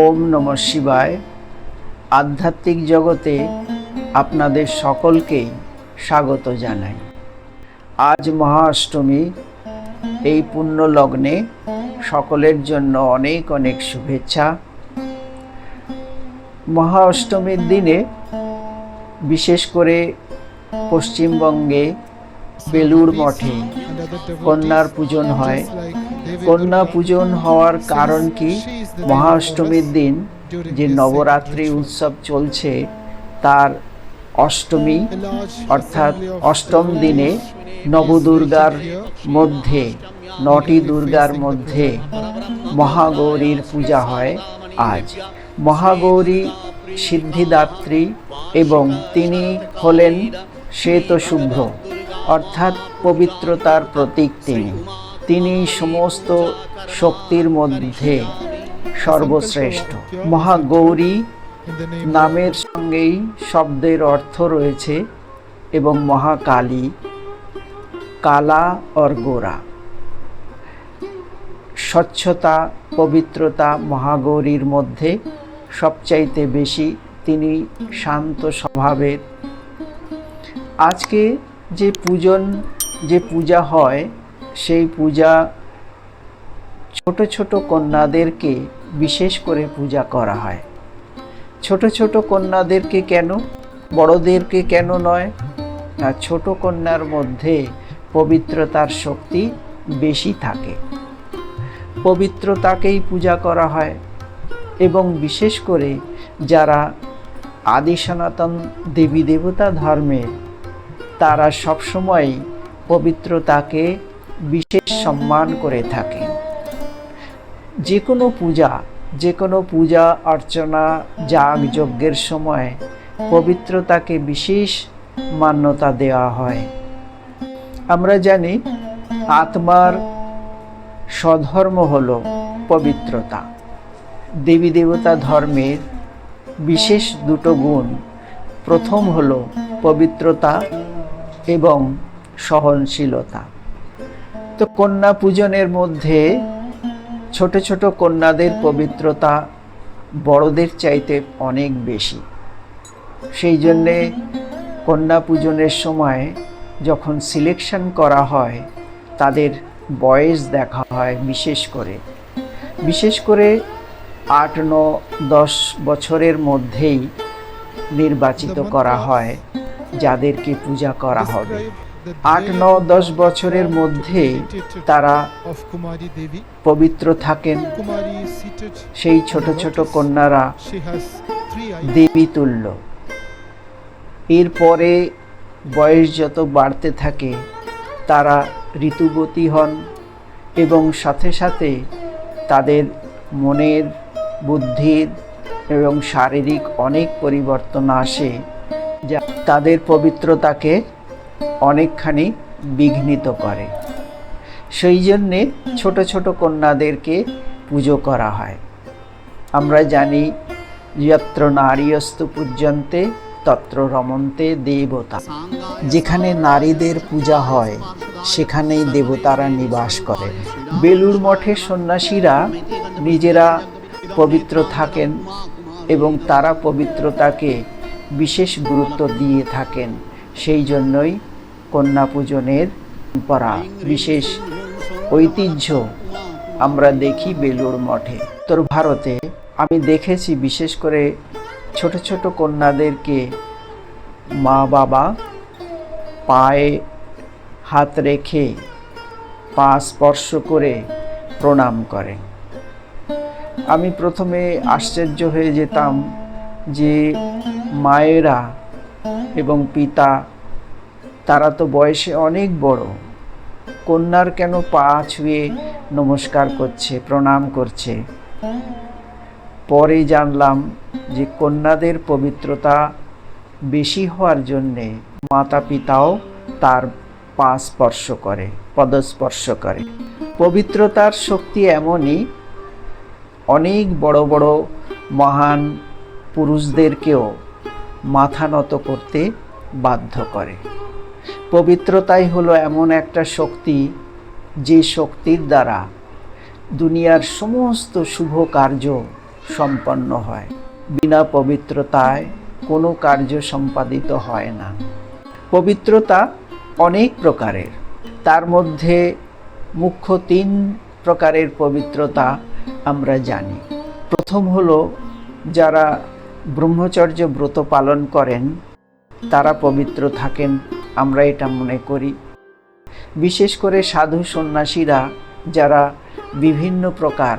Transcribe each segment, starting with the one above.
ওম নম শিবায়। আধ্যাত্মিক জগতে আপনাদের সকলকেই স্বাগত জানাই। আজ মহাষ্টমী, এই পুণ্য লগ্নে সকলের জন্য অনেক অনেক শুভেচ্ছা। মহা অষ্টমীর দিনে বিশেষ করে পশ্চিমবঙ্গে বেলুর মঠে কন্যার পূজন হয়। কন্যা পূজন হওয়ার কারণ কি? মহা অষ্টমীর দিন যে নবরাত্রি উৎসব চলছে তার অষ্টমী অর্থাৎ অষ্টম দিনে নবদুর্গার মধ্যে নটি দুর্গার মধ্যে মহাগৌরীর পূজা হয় আজ। মহাগৌরী সিদ্ধিদাত্রী এবং তিনি হলেন শ্বেত শুভ্র অর্থাৎ পবিত্রতার প্রতীক তিনি। তিনি সমস্ত শক্তির মধ্যে সর্বশ্রেষ্ঠ। মহাগৌরী নামের সঙ্গেই শব্দের অর্থ রয়েছে এবং মহাকালী কালা অর গোরা স্বচ্ছতা, পবিত্রতা মহাগৌরীর মধ্যে সবচাইতে বেশি তিনি শান্ত স্বভাবের। আজকে যে পূজন, যে পূজা হয়, সেই পূজা ছোট ছোট কন্যাদেরকে বিশেষ করে পূজা করা হয়। ছোট ছোট কন্যাদেরকে কেন? বড়দেরকে কেন নয়? না, ছোট কন্যার মধ্যে পবিত্রতার শক্তি বেশি থাকে। পবিত্রতাকেই পূজা করা হয় এবং বিশেষ করে যারা আদি সনাতন দেবী দেবতা ধর্মের তারা সবসময় পবিত্রতাকে বিশেষ সম্মান করে থাকেন যে কোনো পূজা, যে কোনো পূজা, অর্চনা, যাগ যজ্ঞের সময় পবিত্রতাকে বিশেষ মান্যতা দেওয়া হয়। আমরা জানি আত্মার স্বধর্ম হল পবিত্রতা। দেবী দেবতা ধর্মের বিশেষ দুটো গুণ। প্রথম হল পবিত্রতা এবং সহনশীলতা। তো কন্যা পূজনের মধ্যে ছোট ছোট কন্যাদের পবিত্রতা বড়দের চাইতে অনেক বেশি। সেই জন্যে কন্যা পূজনের সময় যখন সিলেকশন করা হয় তাদের বয়স দেখা হয় বিশেষ করে। বিশেষ করে আট ন দশ বছরের মধ্যেই নির্বাচিত করা হয়। যাদেরকে পূজা করা হবে। আট ন দশ বছরের মধ্যে তারা পবিত্র থাকেন। সেই ছোট ছোট কন্যারা দেবী তুল্য। এরপরে বয়স যত বাড়তে থাকে তারা ঋতুবতী হন এবং সাথে সাথে তাদের মনের বুদ্ধির এবং শারীরিক অনেক পরিবর্তন আসে। যা তাদের পবিত্রতাকে অনেকখানি বিঘ্নিত করে। সেই জন্যে ছোট ছোট কন্যাদেরকে পুজো করা হয়। আমরা জানি, যত্র নারীয়স্তু পূজ্যন্তে, তত্র রমন্তে দেবতা। যেখানে নারীদের পূজা হয়, সেখানেই দেবতারা নিবাস করেন। বেলুর মঠের সন্ন্যাসীরা নিজেরা পবিত্র থাকেন এবং তারা পবিত্রতাকে বিশেষ গুরুত্ব দিয়ে থাকেন। সেই জন্যই কন্যা পূজনের পরা বিশেষ ঐতিহ্য আমরা দেখি বেলুর মঠে। উত্তর ভারতে আমি দেখেছি বিশেষ করে ছোট ছোট কন্যাদেরকে মা বাবা পায়ে হাত রেখে পা স্পর্শ করে প্রণাম করে আমি প্রথমে আশ্চর্য হয়ে যেতাম যে মায়েরা এবং পিতা, তারা তো বয়সে অনেক বড়। কন্যার কেন পা ছুঁয়ে নমস্কার করছে, প্রণাম করছে? পরে জানলাম যে কন্যাদের পবিত্রতা বেশি হওয়ার জন্যে মাতা পিতাও তার পা স্পর্শ করে, পদস্পর্শ করে। পবিত্রতার শক্তি এমনই, অনেক বড় বড় মহান পুরুষদেরকেও মাথা নত করতে বাধ্য করে। পবিত্রতাই হলো এমন একটা শক্তি যে শক্তির দ্বারা দুনিয়ার সমস্ত শুভ কার্য সম্পন্ন হয়। বিনা পবিত্রতায় কোনো কার্য সম্পাদিত হয় না। পবিত্রতা অনেক প্রকারের। তার মধ্যে মুখ্য তিন প্রকারের পবিত্রতা আমরা জানি। প্রথম হলো যারা ব্রহ্মচর্য ব্রত পালন করেন, তারা পবিত্র থাকেন, আমরা এটা মনে করি। বিশেষ করে সাধু সন্ন্যাসীরা, যারা বিভিন্ন প্রকার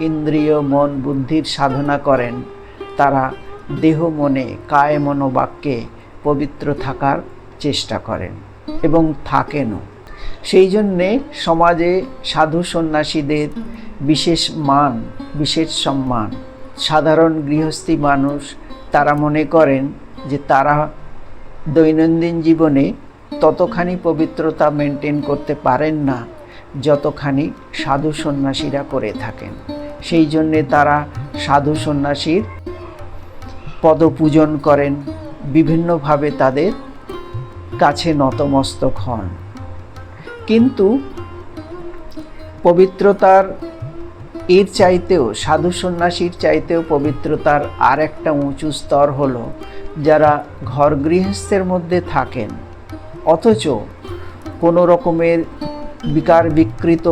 ইন্দ্রিয়, মন, বুদ্ধির সাধনা করেন, তারা দেহ মনে, কায় মনোবাক্যে পবিত্র থাকার চেষ্টা করেন এবং থাকেনও। সেই জন্যে সমাজে সাধু সন্ন্যাসীদের বিশেষ মান, বিশেষ সম্মান সাধারণ গৃহস্থী মানুষ তারা মনে করেন যে তারা দৈনন্দিন জীবনে ততখানি পবিত্রতা মেনটেন করতে পারেন না যতখানি সাধু সন্ন্যাসীরা করে থাকেন। সেই জন্যে তারা সাধু সন্ন্যাসীর পদপূজন করেন, বিভিন্নভাবে তাদের কাছে নতমস্তক হন। কিন্তু পবিত্রতার এর চাইতেও, সাধু সন্ন্যাসীর চাইতেও পবিত্রতার আর একটা উঁচু স্তর হল যারা ঘর গৃহস্থের মধ্যে থাকেন। অথচ কোনো রকমের বিকার বিকৃত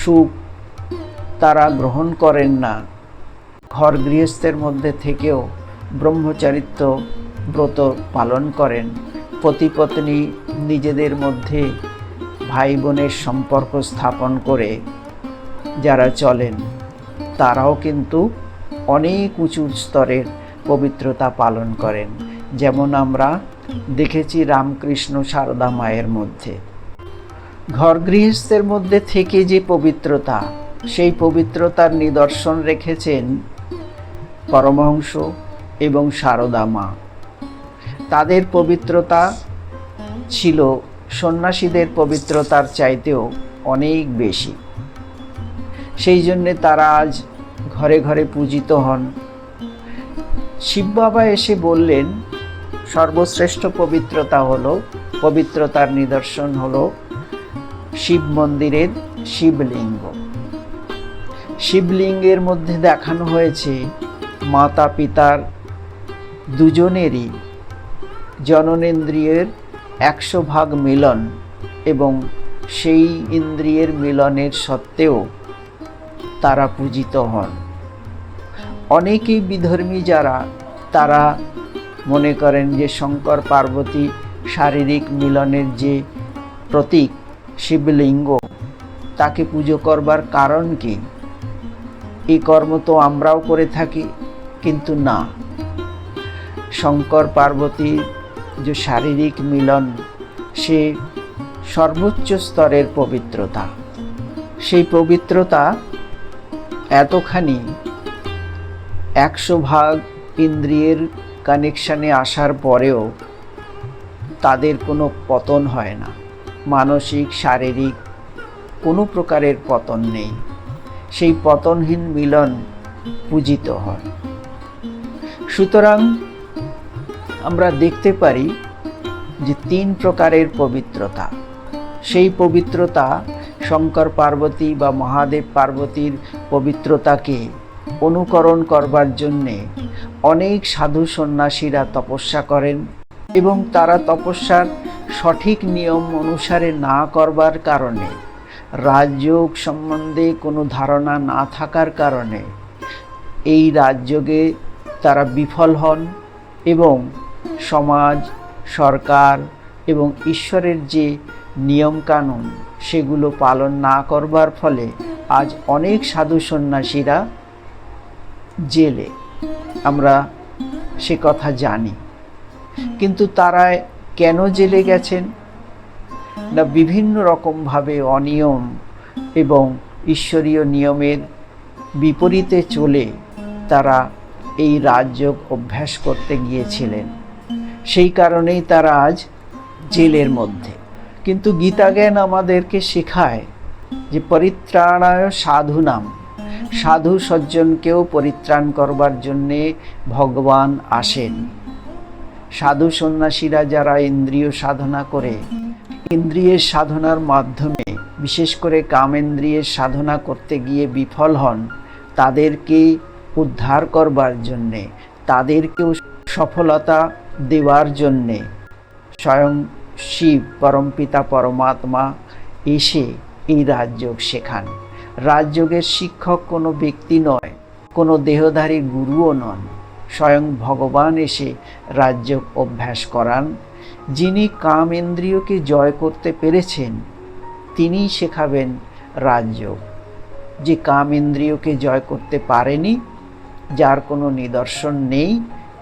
সুখ তারা গ্রহণ করেন না। ঘর গৃহস্থের মধ্যে থেকেও ব্রহ্মচারিত্ব ব্রত পালন করেন। পতি পত্নী নিজেদের মধ্যে ভাই বোনের সম্পর্ক স্থাপন করে যারা চলেন, তারাও কিন্তু অনেক উঁচু স্তরের পবিত্রতা পালন করেন। যেমন আমরা দেখেছি রামকৃষ্ণ সারদা মায়ের মধ্যে। ঘর গৃহস্থের মধ্যে থেকে যে পবিত্রতা, সেই পবিত্রতার নিদর্শন রেখেছেন পরমহংস এবং সারদা মা। তাদের পবিত্রতা ছিল সন্ন্যাসীদের পবিত্রতার চাইতেও অনেক বেশি। সেই জন্যে তারা আজ ঘরে ঘরে পূজিত হন। শিব বাবা এসে বললেন, সর্বশ্রেষ্ঠ পবিত্রতা হলো, পবিত্রতার নিদর্শন হলো শিব মন্দিরের শিবলিঙ্গ। শিবলিঙ্গের মধ্যে দেখানো হয়েছে মাতা পিতার দুজনেরই জননেন্দ্রিয়ের একশো ভাগ মিলন এবং সেই ইন্দ্রিয়ের মিলনের সত্ত্বেও তারা পূজিত হন। অনেকেই বিধর্মী যারা, তারা মনে করেন যে শঙ্কর পার্বতী শারীরিক মিলনের যে প্রতীক শিবলিঙ্গ, তাকে পুজো করবার কারণ কি? এই কর্ম তো আমরাও করে থাকি, কিন্তু না। শঙ্কর পার্বতীর যে শারীরিক মিলন, সে সর্বোচ্চ স্তরের পবিত্রতা। সেই পবিত্রতা এতখানি একশো ভাগ ইন্দ্রিয়ের কানেকশানে আসার পরেও তাদের কোনো পতন হয় না। মানসিক, শারীরিক কোনো প্রকারের পতন নেই। সেই পতনহীন মিলন পূজিত হয়। সুতরাং আমরা দেখতে পারি যে তিন প্রকারের পবিত্রতা। সেই পবিত্রতা শঙ্কর পার্বতী বা মহাদেব পার্বতীর পবিত্রতাকে অনুকরণ করবার জন্যে অনেক সাধু সন্ন্যাসীরা তপস্যা করেন এবং তারা তপস্যার সঠিক নিয়ম অনুসারে না করবার কারণে রাজযোগ সম্বন্ধে কোনো ধারণা না থাকার কারণে এই রাজযোগে তারা বিফল হন এবং সমাজ, সরকার এবং ঈশ্বরের যে নিয়মকানুন সেগুলো পালন না করবার ফলে আজ অনেক সাধু সন্ন্যাসীরা জেলে। আমরা সে কথা জানি। কিন্তু তারা কেন জেলে গেছেন? না, বিভিন্ন রকমভাবে অনিয়ম এবং ঈশ্বরীয় নিয়মের বিপরীতে চলে তারা এই রাজযোগ অভ্যাস করতে গিয়েছিলেন। সেই কারণেই তারা আজ জেলের মধ্যে। কিন্তু গীতা জ্ঞান আমাদেরকে শেখায় যে পরিত্রাণায় সাধু নাম সাধু সজ্জনকেও পরিত্রাণ করবার জন্যে ভগবান আসেন। সাধু সন্ন্যাসীরা যারা ইন্দ্রিয় সাধনা করে, ইন্দ্রিয়ের সাধনার মাধ্যমে, বিশেষ করে কামেন্দ্রিয়ের সাধনা করতে গিয়ে বিফল হন তাদেরকে উদ্ধার করবার জন্যে, তাদেরকেও সফলতা দেওয়ার জন্যে স্বয়ং শিব, পরমপিতা, পরমাত্মা এসে এই রাজযোগ শেখান রাজযোগের শিক্ষক কোনো ব্যক্তি নয়, কোনো দেহধারী গুরুও নন। স্বয়ং ভগবান এসে রাজযোগ অভ্যাস করান। যিনি কামেন্দ্রিয়কে জয় করতে পেরেছেন, তিনিই শেখাবেন রাজযোগ। যে কামেন্দ্রিয়কে জয় করতে পারেনি, যার কোনো নিদর্শন নেই,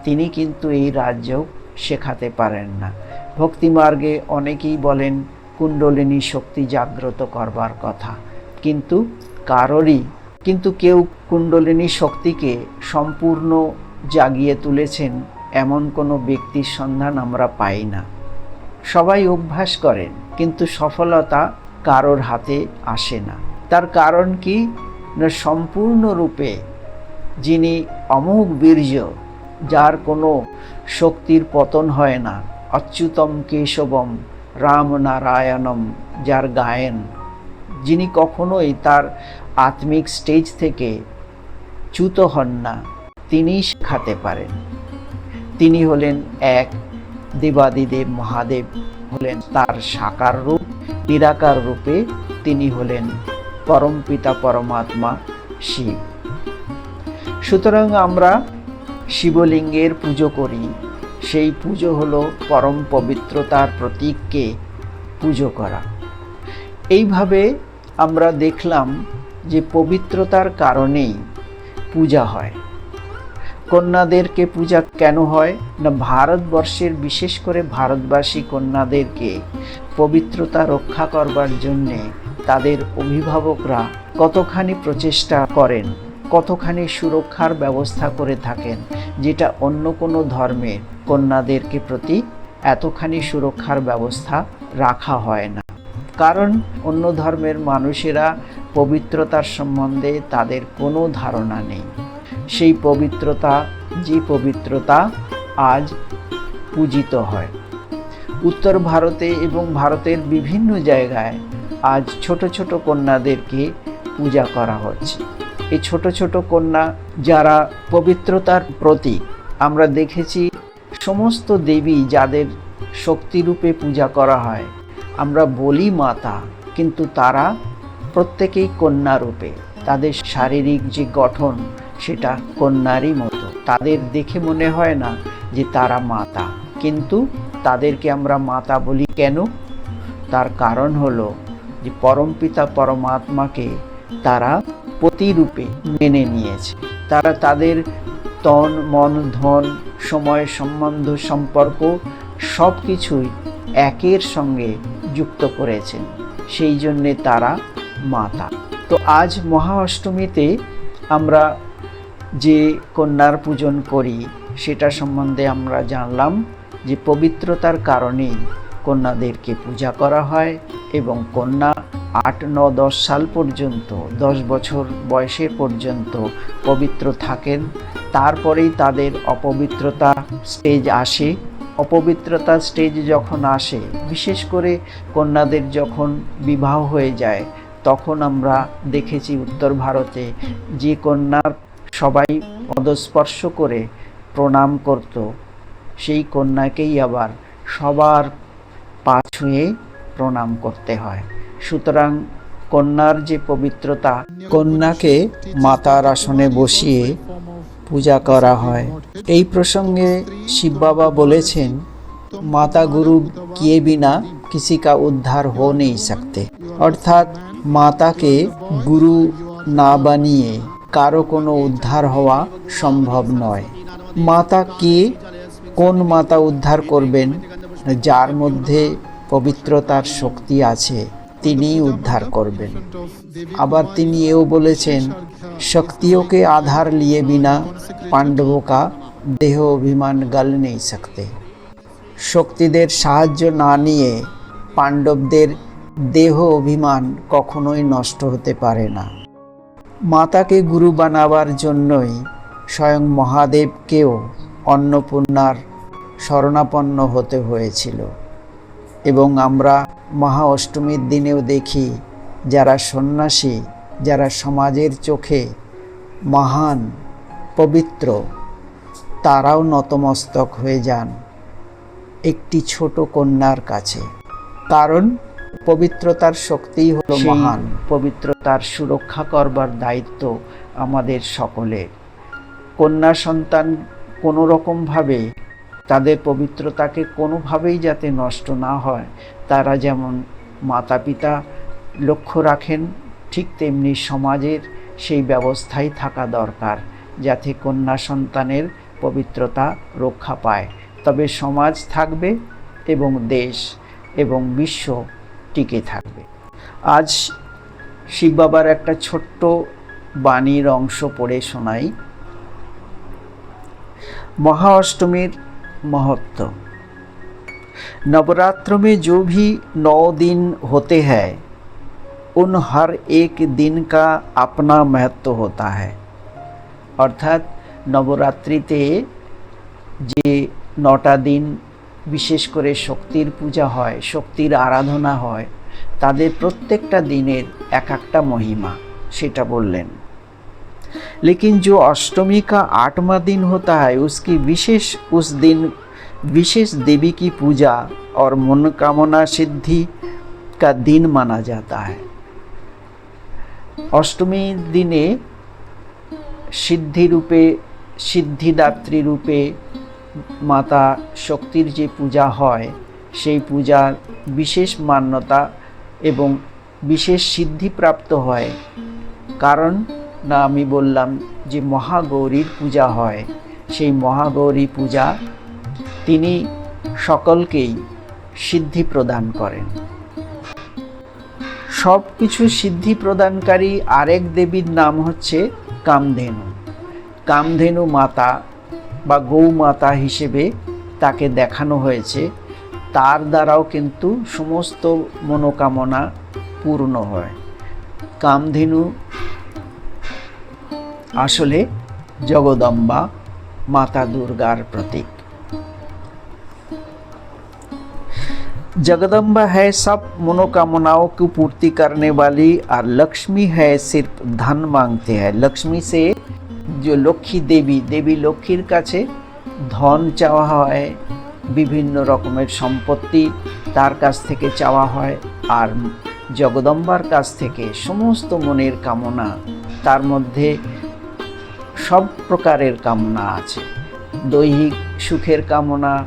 তিনি কিন্তু এই রাজযোগ শেখাতে পারেন না। ভক্তিমার্গে অনেকেই বলেন কুণ্ডলিনী শক্তি জাগ্রত করবার কথা। কিন্তু কারোরই, কিন্তু কেউ কুণ্ডলিনী শক্তিকে সম্পূর্ণ জাগিয়ে তুলেছেন এমন কোনো ব্যক্তির সন্ধান আমরা পাই না। সবাই অভ্যাস করেন, কিন্তু সফলতা কারোর হাতে আসে না। তার কারণ কি? না, সম্পূর্ণরূপে যিনি অমোঘ বীর্য, যার কোনো শক্তির পতন হয় না। অচ্যুতম কেশবম রাম নারায়ণম যার গায়েন, যিনি কখনোই তার আত্মিক স্টেজ থেকে চ্যুত হন না তিনিই শেখাতে পারেন। তিনি হলেন এক দেবাদিদেব মহাদেব হলেন তার সাকার রূপ, নিরাকার রূপে তিনি হলেন পরমপিতা পরমাত্মা শিব। সুতরাং আমরা শিবলিঙ্গের পুজো করি। সেই পুজো হলো পরম পবিত্রতার প্রতীককে পুজো করা। এইভাবে আমরা দেখলাম যে পবিত্রতার কারণেই পূজা হয়। কন্যাদেরকে পূজা কেন হয়? না ভারতবর্ষের বিশেষ করে ভারতবাসী কন্যাদেরকে পবিত্রতা রক্ষা করবার জন্যে তাদের অভিভাবকরা কতখানি প্রচেষ্টা করেন, কতখানি সুরক্ষার ব্যবস্থা করে থাকেন, যেটা অন্য কোনো ধর্মের কন্যাদেরকে প্রতি এতখানি সুরক্ষার ব্যবস্থা রাখা হয় না। কারণ অন্য ধর্মের মানুষেরা পবিত্রতার সম্বন্ধে তাদের কোনো ধারণা নেই। সেই পবিত্রতা, যে পবিত্রতা আজ পূজিত হয়। উত্তর ভারতে এবং ভারতের বিভিন্ন জায়গায় আজ ছোট ছোট কন্যাদেরকে পূজা করা হচ্ছে। এই ছোট ছোট কন্যা যারা পবিত্রতার প্রতীক, আমরা দেখেছি সমস্ত দেবী যাদের শক্তিরূপে পূজা করা হয়, আমরা বলি মাতা, কিন্তু তারা প্রত্যেকেই কন্যা রূপে তাদের শারীরিক যে গঠন, সেটা কন্যারই মতো। তাদের দেখে মনে হয় না যে তারা মাতা, কিন্তু তাদেরকে আমরা মাতা বলি কেন? তার কারণ হলো যে পরমপিতা পরমাত্মাকে তারা প্রতিরূপে মেনে নিয়েছে। তারা তাদের তন, মন, ধন সময়, সম্বন্ধ, সম্পর্ক সব কিছুই একের সঙ্গে যুক্ত করেছেন। সেই জন্যে তারা মাতা। তো আজ মহা অষ্টমীতে আমরা যে কন্যার পূজন করি, সেটা সম্বন্ধে আমরা জানলাম যে পবিত্রতার কারণেই কন্যাদেরকে পূজা করা হয় এবং কন্যা আট, ন, দশ সাল পর্যন্ত, দশ বছর বয়সে পর্যন্ত পবিত্র থাকেন। তারপরেই তাদের অপবিত্রতা স্টেজ আসে। অপবিত্রতা স্টেজ যখন আসে, বিশেষ করে কন্যাদের যখন বিবাহ হয়ে যায়, তখন আমরা দেখেছি উত্তর ভারতে যে কন্যার সবাই পদস্পর্শ করে প্রণাম করত, সেই কন্যাকেই আবার সবার পা ছুঁয়ে প্রণাম করতে হয়। সুতরাং কন্যার যে পবিত্রতা, কন্যাকে মাতার আসনে বসিয়ে পূজা করা হয়। এই প্রসঙ্গে শিব বাবা বলেছেন, মাতা গুরু কিয়ে বিনা কিসি কা উদ্ধার হো নেই সকতে। অর্থাৎ মাতাকে গুরু না বানিয়ে কারও কোনো উদ্ধার হওয়া সম্ভব নয়। মাতা কে কোন মাতা উদ্ধার করবেন, যার মধ্যে পবিত্রতার শক্তি আছে? তিনিই উদ্ধার করবেন। আবার তিনি এও বলেছেন, শক্তিওকে আধার লিয়ে বিনা পাণ্ডবকা দেহ অভিমান গাল নেই সকতে। শক্তিদের সাহায্য না নিয়ে পাণ্ডবদের দেহ অভিমান কখনোই নষ্ট হতে পারে না। মাতাকে গুরু বানাবার জন্যই স্বয়ং মহাদেবকেও অন্নপূর্ণার শরণাপন্ন হতে হয়েছিল। এবং আমরা মহা অষ্টমীর দিনেও দেখি যারা সন্ন্যাসী যারা সমাজের চোখে মহান পবিত্র তারাও নতমস্তক হয়ে যান একটি ছোট কন্যার কাছে। কারণ পবিত্রতার শক্তিই হলো মহান। পবিত্রতার সুরক্ষা করবার দায়িত্ব আমাদের সকলের। কন্যা সন্তান কোনো রকমভাবে তাদের পবিত্রতাকে কোনোভাবেই যাতে নষ্ট না হয়, তারা যেমন মাতা পিতা লক্ষ্য রাখেন, ঠিক তেমনি সমাজের সেই ব্যবস্থাই থাকা দরকার, যাতে কন্যা সন্তানের পবিত্রতা রক্ষা পায়। তবে সমাজ থাকবে এবং দেশ এবং বিশ্ব টিকে থাকবে। আজ শিব বাবার একটা ছোট্ট বাণীর অংশ পড়ে শোনাই। মহা অষ্টমীর महत्व नवरात्र में जो भी नौ दिन होते हैं उन हर एक दिन का अपना महत्व होता है অর্থাৎ নবরাত্রিতে যে নটা দিন বিশেষ করে শক্তির পূজা হয় শক্তির আরাধনা হয় তাদের প্রত্যেকটা দিনের এক একটা মহিমা সেটা বললেন लेकिन जो अष्टमी का आठवां दिन होता है उसकी विशेष उस दिन विशेष देवी की पूजा और मनोकामना सिद्धि का दिन माना जाता है অষ্টমী দিনে সিদ্ধি রূপে সিদ্ধিদাত্রী রূপে মাতা শক্তির যে পূজা হয় সেই পূজার বিশেষ মান্যতা এবং বিশেষ সিদ্ধিপ্রাপ্ত হয় কারণ না আমি বললাম যে মহাগৌরীর পূজা হয়। সেই মহাগৌরী পূজা তিনি সকলকেই সিদ্ধি প্রদান করেন। সব কিছু সিদ্ধি প্রদানকারী আরেক দেবীর নাম হচ্ছে কামধেনু। কামধেনু মাতা বা গৌ মাতা হিসেবে তাকে দেখানো হয়েছে। তার দ্বারাও কিন্তু সমস্ত মনোকামনা পূর্ণ হয়। কামধেনু আসলে জগদম্বা माता दुर्गार प्रतीक जगदम्बा है सब मनोकामनाओं की पूर्ति करने वाली और लक्ष्मी है सिर्फ धन मांगते हैं लक्ष्मी से जो লক্ষ্মী দেবী দেবী লক্ষ্মীর কাছে ধন চাওয়া হয় বিভিন্ন রকমের সম্পত্তি তার কাছ থেকে চাওয়া হয় আর জগদম্বার কাছ থেকে সমস্ত মনের কামনা তার মধ্যে সব প্রকারের কামনা আছে। দৈহিক সুখের কামনা,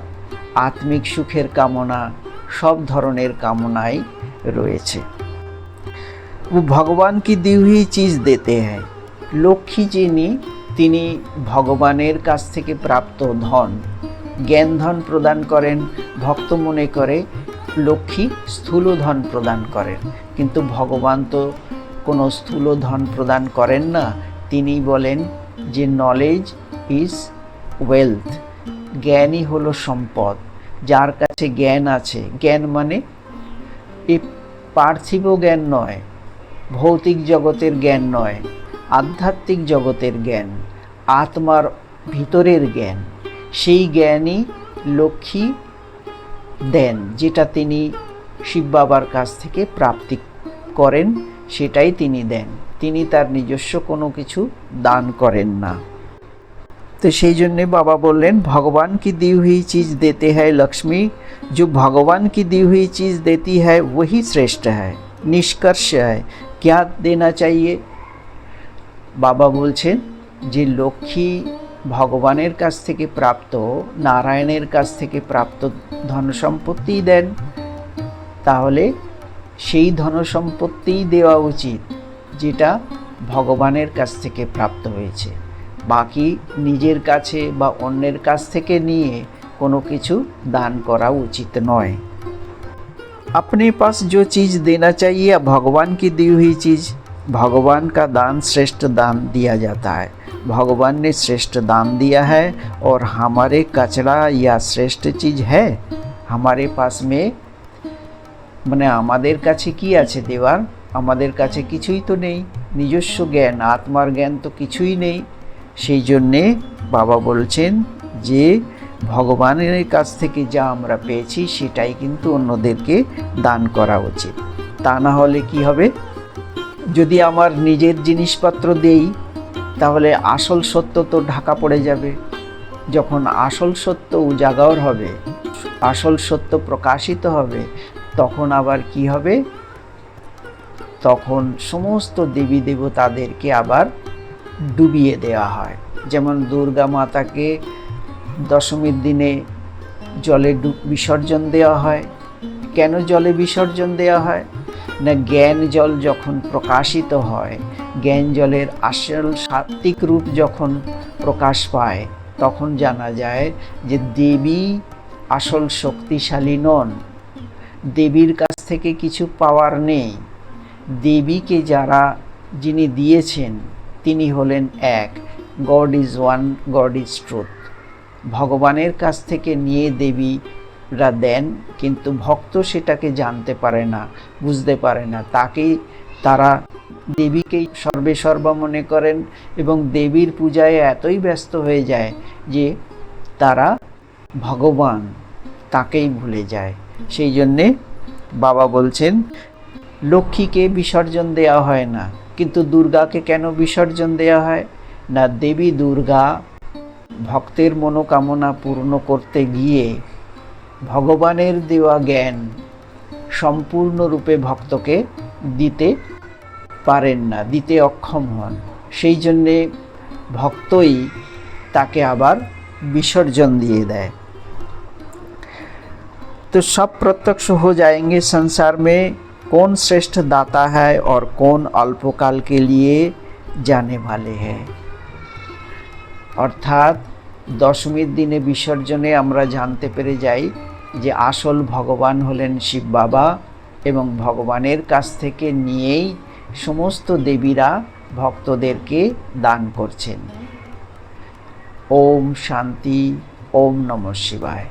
আত্মিক সুখের কামনা, সব ধরনের কামনাই রয়েছে। ভগবান কি দিউহি চিজ দেতে হয় লক্ষ্মী যিনি, তিনি ভগবানের কাছ থেকে প্রাপ্ত ধন, জ্ঞান ধন প্রদান করেন, ভক্ত মনে করে, লক্ষ্মী স্থূল ধন প্রদান করেন। কিন্তু ভগবান তো কোনো স্থূল ধন প্রদান করেন না তিনি বলেন যে নলেজ ইজ ওয়েলথ জ্ঞানই হলো সম্পদ। যার কাছে জ্ঞান আছে, জ্ঞান মানে এ পার্থিব জ্ঞান নয়, ভৌতিক জগতের জ্ঞান নয়, আধ্যাত্মিক জগতের জ্ঞান, আত্মার ভিতরের জ্ঞান। সেই জ্ঞানই লক্ষ্মী দেন, যেটা তিনি শিব বাবার কাছ থেকে প্রাপ্তি করেন, সেটাই তিনি দেন। তিনি তার নিজস্ব কোনো কিছু দান করেন না তো সেই জন্যে বাবা বললেন ভগবান কি दी हुई चीज़ देते हैं लक्ष्मी जो भगवान की दी हुई चीज़ देती है वही श्रेष्ठ है निष्कर्ष है क्या देना चाहिए বাবা বলছেন যে লক্ষ্মী ভগবানের কাছ থেকে প্রাপ্ত নারায়ণের কাছ থেকে প্রাপ্ত ধন সম্পত্তিই দেন তাহলে সেই ধন সম্পত্তিই দেওয়া উচিত যেটা ভগবানের কাছ থেকে প্রাপ্ত হয়েছে বাকি নিজের কাছে বা অন্যের কাছ থেকে নিয়ে কোনো কিছু দান করা উচিত নয় अपने पास जो चीज़ देना चाहिए या भगवान की दी हुई चीज़ भगवान का दान श्रेष्ठ दान दिया जाता है भगवान ने श्रेष्ठ दान दिया है और हमारे कचरा या श्रेष्ठ चीज़ है हमारे पास में মানে আমাদের কাছে কি আছে দেওয়ার আমাদের কাছে কিছুই তো নেই। নিজস্ব জ্ঞান, আত্মার জ্ঞান তো কিছুই নেই। সেই জন্যে বাবা বলছেন যে, ভগবানের কাছ থেকে যা আমরা পেয়েছি, সেটাই কিন্তু অন্যদেরকে দান করা উচিত। তা না হলে কি হবে? যদি আমার নিজের জিনিসপত্র দেই, তাহলে আসল সত্য তো ঢাকা পড়ে যাবে। যখন আসল সত্য উজাগর হবে, আসল সত্য প্রকাশিত হবে, তখন আবার কি হবে? তখন সমস্ত দেবী দেবতাদেরকে আবার ডুবিয়ে দেওয়া হয়। যেমন দুর্গা মাতাকে দশমীর দিনে জলে বিসর্জন দেওয়া হয়। কেন জলে বিসর্জন দেওয়া হয়? না, জ্ঞান জল যখন প্রকাশিত হয়, জ্ঞান জলের আসল সাত্ত্বিক রূপ যখন প্রকাশ পায়, তখন জানা যায় যে দেবী আসল শক্তিশালী নন। দেবীর কাছ থেকে কিছু পাওয়ার নেই। দেবীকে যারা যিনি দিয়েছেন, তিনি হলেন এক। God is one God is truth ভগবানের কাছ থেকে নিয়ে দেবীরা দেন, কিন্তু ভক্ত সেটাকে জানতে পারে না, বুঝতে পারে না। তাকেই তারা দেবীকেই সর্বে সর্বা মনে করেন এবং দেবীর পূজায় এতই ব্যস্ত হয়ে যায় যে তারা ভগবান তাকেই ভুলে যায়। সেই জন্যে বাবা বলছেন লক্ষ্মীকে বিসর্জন দেওয়া হয় না কিন্তু দুর্গাকে কেন বিসর্জন দেওয়া হয় না দেবী দুর্গা ভক্তের মনোকামনা পূর্ণ করতে গিয়ে ভগবানের দেওয়া জ্ঞান সম্পূর্ণরূপে ভক্তকে দিতে পারেন না দিতে অক্ষম হন সেই জন্যে ভক্তই তাকে আবার বিসর্জন দিয়ে দেয় तो सब प्रत्यक्ष हो जाएंगे संसार में कौन श्रेष्ठ दाता है और कौन अल्पकाल के लिए जाने वाले हैं অর্থাৎ দশমীর দিনে বিসর্জনে আমরা জানতে পেরে যাই যে আসল ভগবান হলেন শিব বাবা এবং ভগবানের কাছ থেকে নিয়েই সমস্ত দেবীরা ভক্তদেরকে দান করছেন ওম শান্তি ওম নমঃ শিবায়